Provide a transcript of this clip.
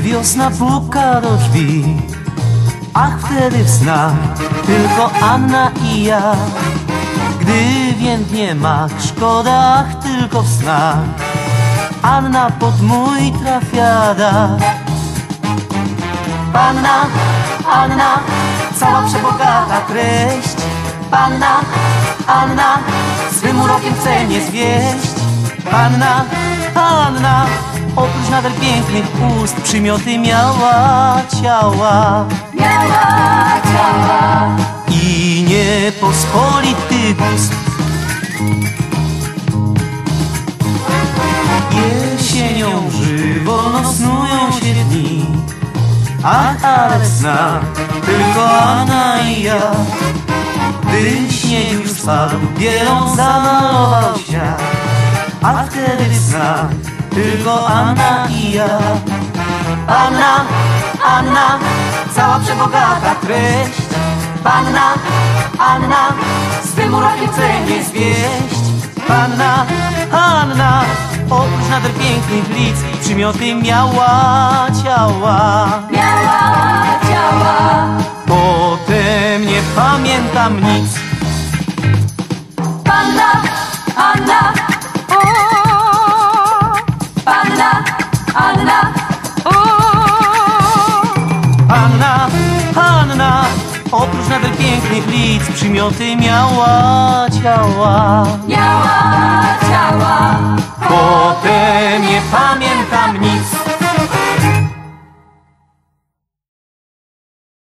Wiosna puka do drzwi. Ach, wtedy w snach Tylko Anna i ja. Gdy więdnie mak Szkoda, ach, tylko w snach. Anna pod mój trafiada. Panna, Anna Cała przebogata treść. Panna, Anna Swym urokiem chce mnie zwieść. Panna, Anna Oprócz nader pięknych ust Przymioty miała ciała. Miała ciała. I niepospolity gust. Jesienią żywolno snują się dni Ach, ale snach tylko Anna i ja. Gdy śnieg już spadł, bielą zamalował świat A wtedy snach tylko Anna i ja. Anna, Anna, cała przebogata treść. Panna, Anna, swym urokiem chce mnie zwieść. Panna, Anna, oprócz nader pięknych lic Przymioty miała ciała. Miała ciała. Potem nie pamiętam nic oprócz nader pięknych lic Przymioty miała ciała. Miała